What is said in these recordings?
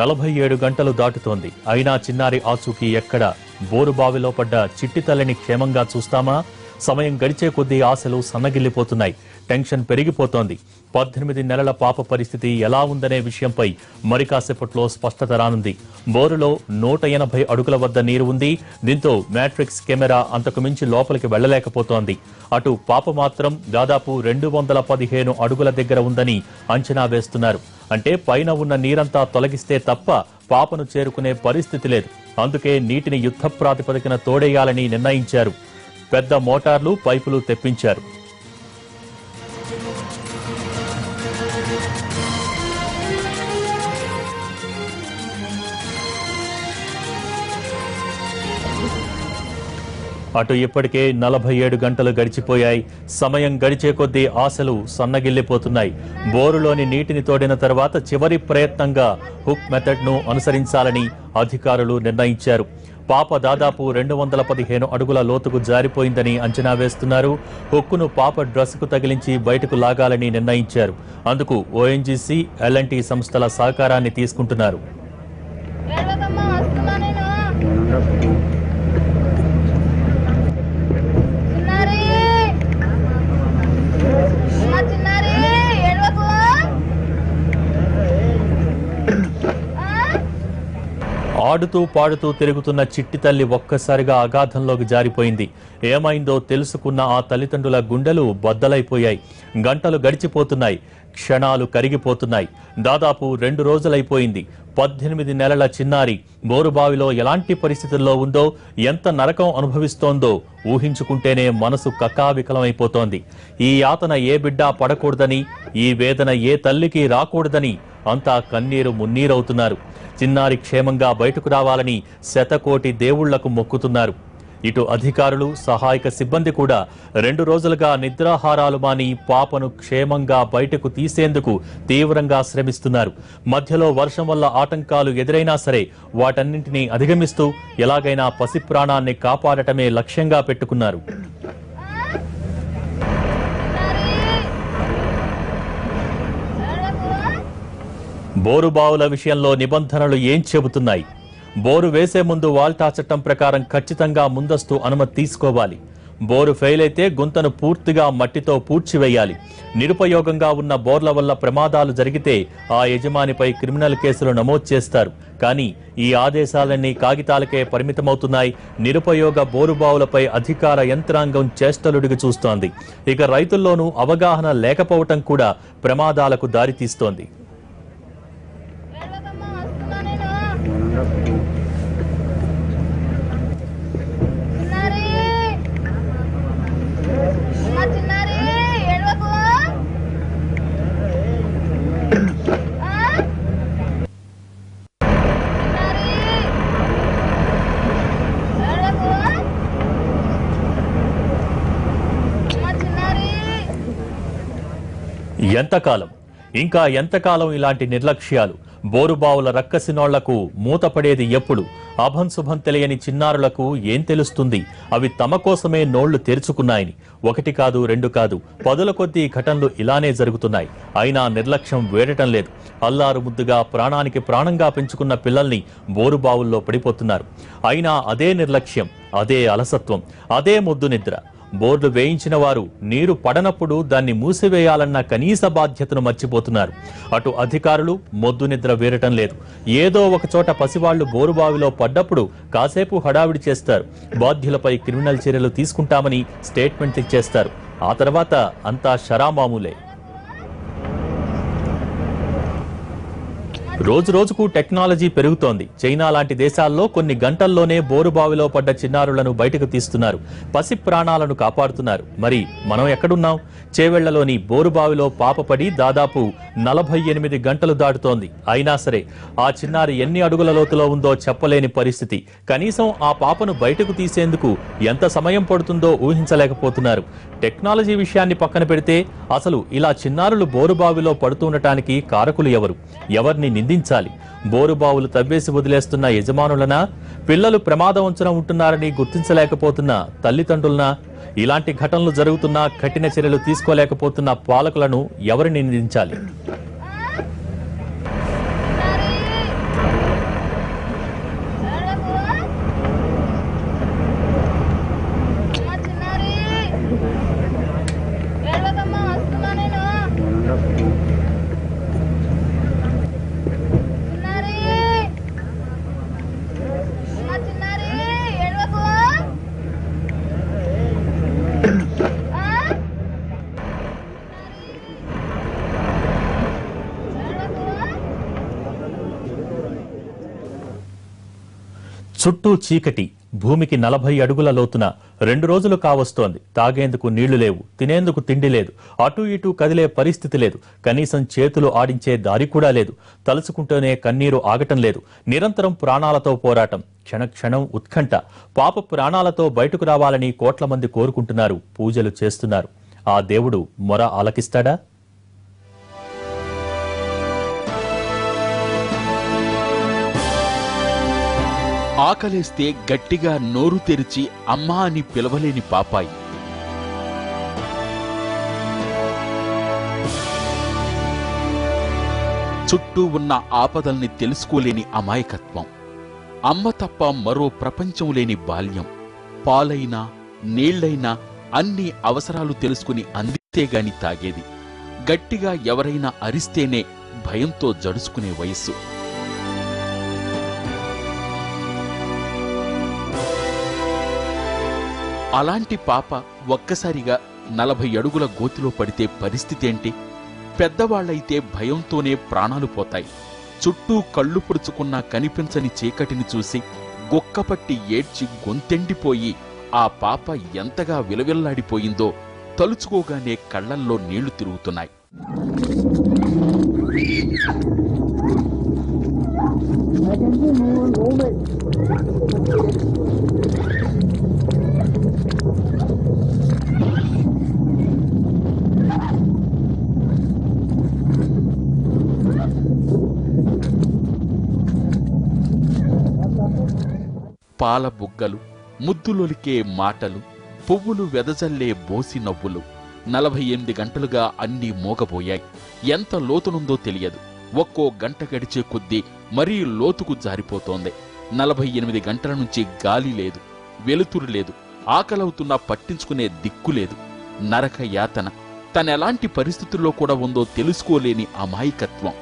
నలభై ఏడు గంటలు దాటుతోంది. అయినా చిన్నారి ఆచూకీ ఎక్కడ? బోరుబావిలో పడ్డ చిట్టి తల్లిని క్షేమంగా చూస్తామా? సమయం గడిచే కొద్దీ ఆశలు సన్నగిల్లిపోతున్నాయి. టెన్షన్ పెరిగిపోతోంది. పద్దెనిమిది నెలల పాప పరిస్థితి ఎలా ఉందనే విషయంపై మరి కాసేపట్లో స్పష్టత రానుంది. బోరులో నూట ఎనభై అడుగుల వద్ద నీరు ఉంది. దీంతో మ్యాట్రిక్స్ కెమెరా అంతకు మించి లోపలికి వెళ్ళలేకపోతోంది అటు పాప మాత్రం దాదాపు రెండు వందల పదిహేను అడుగుల దగ్గర ఉందని అంచనా వేస్తున్నారు. అంటే పైన ఉన్న నీరంతా తొలగిస్తే తప్ప పాపను చేరుకునే పరిస్థితి లేదు. అందుకే నీటిని యుద్ధ ప్రాతిపదికన తోడేయాలని నిర్ణయించారు. పెద్ద మోటార్లు పైపులు తెప్పించారు. అటు ఇప్పటికే నలభై ఏడు గంటలు గడిచిపోయాయి. సమయం గడిచే కొద్దీ ఆశలు సన్నగిల్లిపోతున్నాయి. బోరులోని నీటిని తోడిన తర్వాత చివరి ప్రయత్నంగా హుక్ మెథడ్ను అనుసరించాలని అధికారులు నిర్ణయించారు. పాప దాదాపు రెండు వందల పదిహేను అడుగుల లోతుకు జారిపోయిందని అంచనా వేస్తున్నారు. హుక్కును పాప డ్రస్కు తగిలించి బయటకు లాగాలని నిర్ణయించారు. అందుకు ఓఎన్జీసీ ఎల్ఎన్టీ సంస్థల సహకారాన్ని తీసుకుంటున్నారు ఏడవకమ్మా వస్తున్నా నేను చిన్నారి అమ్మా చిన్నారి ఏడవకు ఆ? ఆడుతూ పాడుతూ తిరుగుతున్న చిట్టి తల్లి ఒక్కసారిగా అగాధంలోకి జారిపోయింది. ఏమైందో తెలుసుకున్న ఆ తల్లిదండ్రుల గుండెలు బద్దలైపోయాయి. గంటలు గడిచిపోతున్నాయి. క్షణాలు కరిగిపోతున్నాయి. దాదాపు రెండు రోజులైపోయింది. పద్దెనిమిది నెలల చిన్నారి బోరుబావిలో ఎలాంటి పరిస్థితుల్లో ఉందో ఎంత నరకం అనుభవిస్తోందో ఊహించుకుంటేనే మనసు కకావికలమైపోతోంది ఈ యాతన ఏ బిడ్డ పడకూడదని ఈ వేదన ఏ తల్లికి రాకూడదని అంతా కన్నీరు మున్నీరవుతున్నారు. చిన్నారి క్షేమంగా బయటకు రావాలని శతకోటి దేవుళ్ళకు మొక్కుతున్నారు. ఇటు అధికారులు సహాయక సిబ్బంది కూడా రెండు రోజులుగా నిద్రాహారాలు మాని పాపను క్షేమంగా బయటకు తీసేందుకు తీవ్రంగా శ్రమిస్తున్నారు. మధ్యలో వర్షం వల్ల ఆటంకాలు ఎదురైనా సరే వాటన్నింటినీ అధిగమిస్తూ ఎలాగైనా పసి ప్రాణాన్ని కాపాడటమే లక్ష్యంగా పెట్టుకున్నారు. బోరుబావుల విషయంలో నిబంధనలు ఏం చెబుతున్నాయి? బోరు వేసే ముందు వాల్టా చట్టం ప్రకారం ఖచ్చితంగా ముందస్తు అనుమతి తీసుకోవాలి. బోరు ఫెయిల్ అయితే గుంతను పూర్తిగా మట్టితో పూడ్చివేయాలి. నిరుపయోగంగా ఉన్న బోర్ల వల్ల ప్రమాదాలు జరిగితే ఆ యజమానిపై క్రిమినల్ కేసులు నమోదు చేస్తారు. కానీ ఈ ఆదేశాలన్నీ కాగితాలకే పరిమితమవుతున్నాయి. నిరుపయోగ బోరుబావులపై అధికార యంత్రాంగం చేష్టలుడిగి చూస్తోంది. ఇక రైతుల్లోనూ అవగాహన లేకపోవటం కూడా ప్రమాదాలకు దారితీస్తోంది ఏడవకమ్మా వస్తున్నా నేను చిన్నారి అమ్మా చిన్నారి ఏడవకు ఆ? చిన్నారి ఏడవకు అమ్మా చిన్నారి ఎంతకాలం? ఇంకా ఎంతకాలం ఇలాంటి నిర్లక్ష్యాలు? బోరుబావుల రక్కసినోళ్ళకు మూతపడేది ఎప్పుడు? అభంశుభం తెలియని చిన్నారులకు ఏం తెలుస్తుంది? అవి తమ కోసమే నోళ్ళు తెరుచుకున్నాయని. ఒకటి కాదు రెండు కాదు పదుల కొద్దీ ఘటనలు ఇలానే జరుగుతున్నాయి. అయినా నిర్లక్ష్యం వేడటం లేదు. అల్లారు ముద్దుగా ప్రాణానికి ప్రాణంగా పెంచుకున్న పిల్లల్ని బోరుబావుల్లో పడిపోతున్నారు. అయినా అదే నిర్లక్ష్యం అదే అలసత్వం అదే ముద్దు నిద్ర. బోర్డు వేయించిన వారు నీరు పడనప్పుడు దాన్ని మూసివేయాలన్న కనీస బాధ్యతను మర్చిపోతున్నారు. అటు అధికారులు మొద్దు నిద్ర వేరటం లేదు. ఏదో ఒక చోట పసివాళ్ళు బోరుబావిలో పడ్డప్పుడు కాసేపు హడావిడి చేస్తారు. బాధ్యులపై క్రిమినల్ చర్యలు తీసుకుంటామని స్టేట్మెంట్ ఇచ్చేస్తారు. ఆ తర్వాత అంతా షరామామూలే. రోజు రోజుకు టెక్నాలజీ పెరుగుతోంది. చైనా లాంటి దేశాల్లో కొన్ని గంటల్లోనే బోరుబావిలో పడ్డ చిన్నారులను బయటకు తీస్తున్నారు. పసి ప్రాణాలను కాపాడుతున్నారు. మరి మనం ఎక్కడున్నాం? చేవెళ్ళలోని బోరుబావిలో పాపపడి దాదాపు నలభై ఎనిమిది గంటలు దాటుతోంది. అయినా సరే ఆ చిన్నారి ఎన్ని అడుగుల లోతులో ఉందో చెప్పలేని పరిస్థితి. కనీసం ఆ పాపను బయటకు తీసేందుకు ఎంత సమయం పడుతుందో ఊహించలేకపోతున్నారు. టెక్నాలజీ విషయాన్ని పక్కన పెడితే అసలు ఇలా చిన్నారులు బోరుబావిలో పడుతుండటానికి కారకులు ఎవరు? ఎవరిని నిందించాలి బోరుబావులు తవ్వేసి వదిలేస్తున్న యజమానులన? పిల్లలు ప్రమాదవంచన ఉంటున్నారని గుర్తించలేకపోతున్న తల్లిదండ్రులన? ఇలాంటి ఘటనలు జరుగుతున్నా కఠిన చర్యలు తీసుకోలేకపోతున్న పాలకులను ఎవరిని నిందించాలి? చుట్టూ చీకటి భూమికి నలభై అడుగుల లోతున రెండు రోజులు కావస్తోంది. తాగేందుకు నీళ్ళు లేవు తినేందుకు తిండి లేదు అటు ఇటు కదిలే పరిస్థితి లేదు. కనీసం చేతులు ఆడించే దారి కూడా లేదు. తలుచుకుంటూనే కన్నీరు ఆగటం లేదు. నిరంతరం ప్రాణాలతో పోరాటం. క్షణక్షణం ఉత్కంఠ. పాప ప్రాణాలతో బయటకు రావాలని కోట్ల మంది కోరుకుంటున్నారు పూజలు చేస్తున్నారు. ఆ దేవుడు మొర ఆలకిస్తాడా? ఆకలేస్తే గట్టిగా నోరు తెరిచి అమ్మా అని పిలవలేని పాపాయి. చుట్టూ ఉన్న ఆపదల్ని తెలుసుకోలేని అమాయకత్వం. అమ్మ తప్ప మరో ప్రపంచం లేని బాల్యం. పాలైనా నీళ్ళైనా అన్ని అవసరాలు తెలుసుకుని అందితే గాని తాగేది. గట్టిగా ఎవరైనా అరిస్తేనే భయంతో జడుసుకునే వయస్సు. అలాంటి పాప ఒక్కసారిగా నలభై అడుగుల గోతిలో పడితే పరిస్థితి ఏంటి? పెద్దవాళ్ళైతే భయంతోనే ప్రాణాలు పోతాయి. చుట్టూ కళ్ళు పొడుచుకున్నా కనిపించని చీకటిని చూసి గుక్కపట్టి ఏడ్చి గొంతెండిపోయి ఆ పాప ఎంతగా విలవిల్లాడిపోయిందో తలుచుకోగానే కళ్ళల్లో నీళ్ళు తిరుగుతున్నాయి. పాల బుగ్గలు ముద్దులొలికే మాటలు పువ్వులు వెదజల్లే బోసి నవ్వులు. నలభై ఎనిమిది గంటలుగా అన్నీ మోగబోయాయి. ఎంత లోతునుందో తెలియదు. ఒక్కో గంట గడిచే కొద్దీ మరీ లోతుకు జారిపోతోంది. నలభై ఎనిమిది గంటల నుంచి గాలి లేదు వెలుతురు లేదు ఆకలవుతున్నా పట్టించుకునే దిక్కు లేదు. నరక యాతన. తనెలాంటి పరిస్థితుల్లో కూడా ఉందో తెలుసుకోలేని అమాయకత్వం.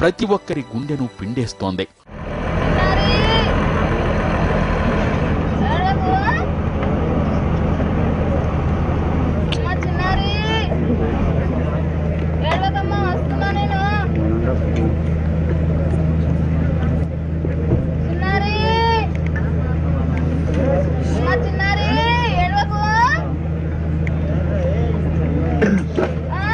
ప్రతి ఒక్కరి గుండెను పిండేస్తోంది చిన్నారి ఏడవకు అమ్మ చిన్నారి ఏడవకమ్మా వస్తున్నా నేను చిన్నారి అమ్మ చిన్నారి ఏడవకు ఆ?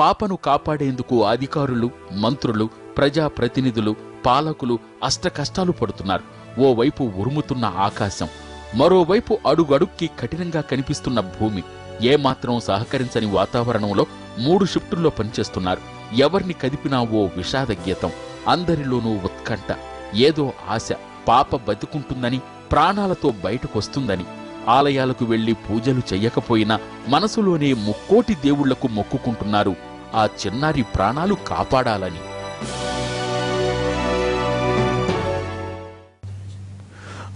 పాపను కాపాడేందుకు అధికారులు మంత్రులు ప్రజాప్రతినిధులు పాలకులు అష్టకష్టాలు పడుతున్నారు. ఓవైపు ఉరుముతున్న ఆకాశం మరోవైపు అడుగడుక్కి కఠినంగా కనిపిస్తున్న భూమి. ఏమాత్రం సహకరించని వాతావరణంలో మూడు షిఫ్టుల్లో పనిచేస్తున్నారు. ఎవరిని కదిపినా ఓ విషాద గీతం అందరిలోనూ ఉత్కంఠ ఏదో ఆశ పాప బతుకుంటుందని ప్రాణాలతో బయటకొస్తుందని. ఆలయాలకు వెళ్ళి పూజలు చెయ్యకపోయినా మనసులోనే ముక్కోటి దేవుళ్ళకు మొక్కుకుంటున్నారు. ఆ చిన్నారి ప్రాణాలు కాపాడాలని.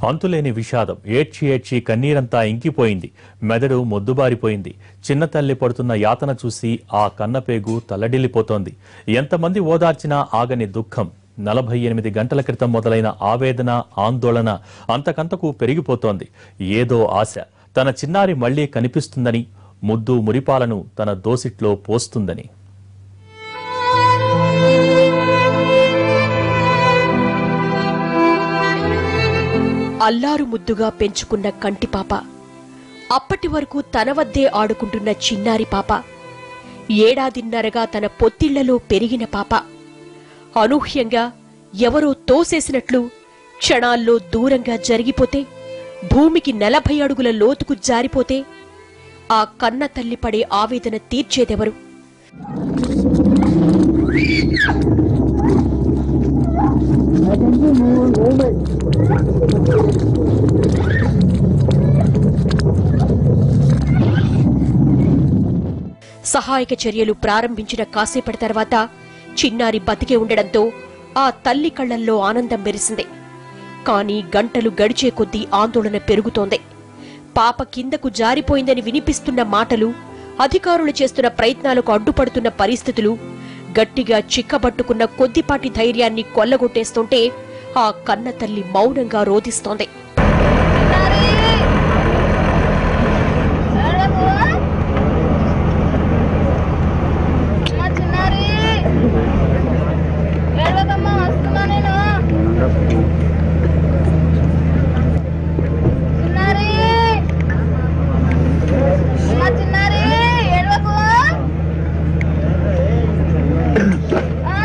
అంతులేని విషాదం. ఏడ్చి ఏడ్చి కన్నీరంతా ఇంకిపోయింది. మెదడు మొద్దుబారిపోయింది. చిన్న తల్లి పడుతున్న యాతన చూసి ఆ కన్నపేగు తల్లడిల్లిపోతోంది. ఎంతమంది ఓదార్చినా ఆగని దుఃఖం. నలభై ఎనిమిది గంటల క్రితం మొదలైన ఆవేదన ఆందోళన అంతకంతకు పెరిగిపోతోంది. ఏదో ఆశ. తన చిన్నారి మళ్ళీ కనిపిస్తుందని ముద్దు మురిపాలను తన దోసిట్లో పోస్తుందని. అల్లారు ముద్దుగా పెంచుకున్న కంటిపాప అప్పటి వరకు తన వద్దే ఆడుకుంటున్న చిన్నారి పాప. ఏడాదిన్నరగా తన పొత్తిళ్ళలో పెరిగిన పాప. అనూహ్యంగా ఎవరో తోసేసినట్లు క్షణాల్లో దూరంగా జరిగిపోతే భూమికి నలభై అడుగుల లోతుకు జారిపోతే ఆ కన్న తల్లి పడే ఆవేదన తీర్చేదెవరు? సహాయక చర్యలు ప్రారంభించిన కాసేపటి తర్వాత చిన్నారి బతికే ఉండడంతో ఆ తల్లి కళ్ళల్లో ఆనందం మెరిసింది. కానీ గంటలు గడిచే కొద్దీ ఆందోళన పెరుగుతోంది. పాప కిందకు జారిపోయిందని వినిపిస్తున్న మాటలు అధికారులు చేస్తున్న ప్రయత్నాలకు అడ్డుపడుతున్న పరిస్థితులు గట్టిగా చిక్కబట్టుకున్న కొద్దిపాటి ధైర్యాన్ని కొల్లగొట్టేస్తుంటే ఆ కన్న తల్లి మౌనంగా రోధిస్తోంది చిన్నారి ఏడవకు అమ్మ చిన్నారి ఏడవకమ్మా వస్తున్నా నేను చిన్నారి అమ్మ చిన్నారి ఏడవకు ఆ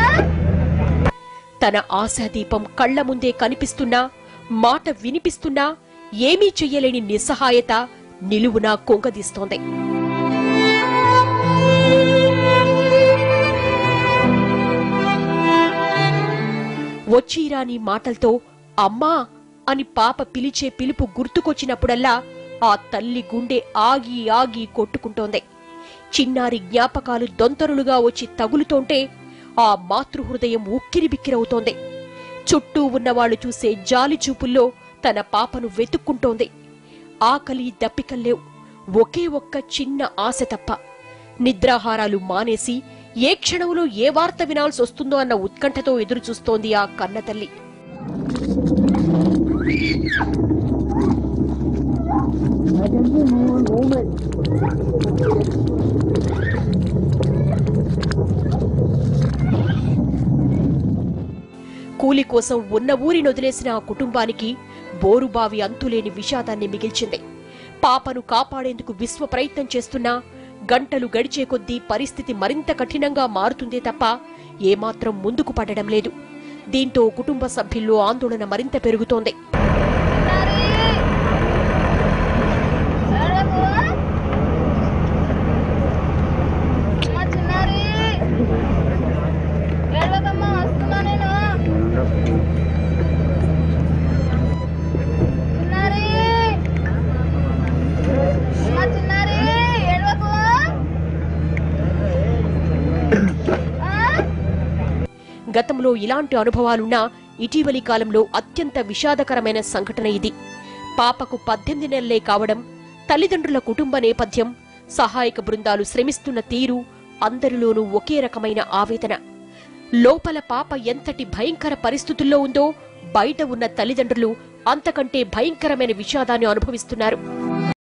తన ఆశాదీపం కళ్ళ ముందే కనిపిస్తున్నా మాట వినిపిస్తున్నా ఏమీ చెయ్యలేని నిస్సహాయత నిలువునా కొంగదీస్తోంది. వచ్చిరాని మాటలతో అమ్మా అని పాప పిలిచే పిలుపు గుర్తుకొచ్చినప్పుడల్లా ఆ తల్లి గుండె ఆగి ఆగి కొట్టుకుంటోంది. చిన్నారి జ్ఞాపకాలు దొంతరులుగా వచ్చి తగులుతోంటే ఆ మాతృహృదయం ఉక్కిరిబిక్కిరవుతోంది చుట్టూ ఉన్నవాళ్ళు చూసే జాలి చూపుల్లో తన పాపను వెతుక్కుంటోంది. ఆకలి దప్పికల్లేవు ఒకే ఒక్క చిన్న ఆశ తప్ప నిద్రాహారాలు మానేసి ఏ క్షణంలో ఏ వార్త వినాల్సి వస్తుందో అన్న ఉత్కంఠతో ఎదురుచూస్తోంది ఆ కన్నతల్లి. కూలి కోసం ఉన్న ఊరిని వదిలేసిన ఆ కుటుంబానికి బోరుబావి అంతులేని విషాదాన్ని మిగిల్చింది. పాపను కాపాడేందుకు విశ్వ ప్రయత్నం చేస్తున్నా గంటలు గడిచే కొద్దీ పరిస్థితి మరింత కఠినంగా మారుతుందే తప్ప ఏమాత్రం ముందుకు పడడం లేదు. దీంతో కుటుంబ సభ్యుల్లో ఆందోళన మరింత పెరుగుతోంది. గతంలో ఇలాంటి అనుభవాలున్నా ఇటీవలి కాలంలో అత్యంత విషాదకరమైన సంఘటన ఇది. పాపకు పద్దెనిమిది నెలలే కావడం తల్లిదండ్రుల కుటుంబ నేపథ్యం సహాయక బృందాలు శ్రమిస్తున్న తీరు అందరిలోనూ ఒకే రకమైన ఆవేదన. లోపల పాప ఎంతటి భయంకర పరిస్థితుల్లో ఉందో బయట ఉన్న తల్లిదండ్రులు అంతకంటే భయంకరమైన విషాదాన్ని అనుభవిస్తున్నారు.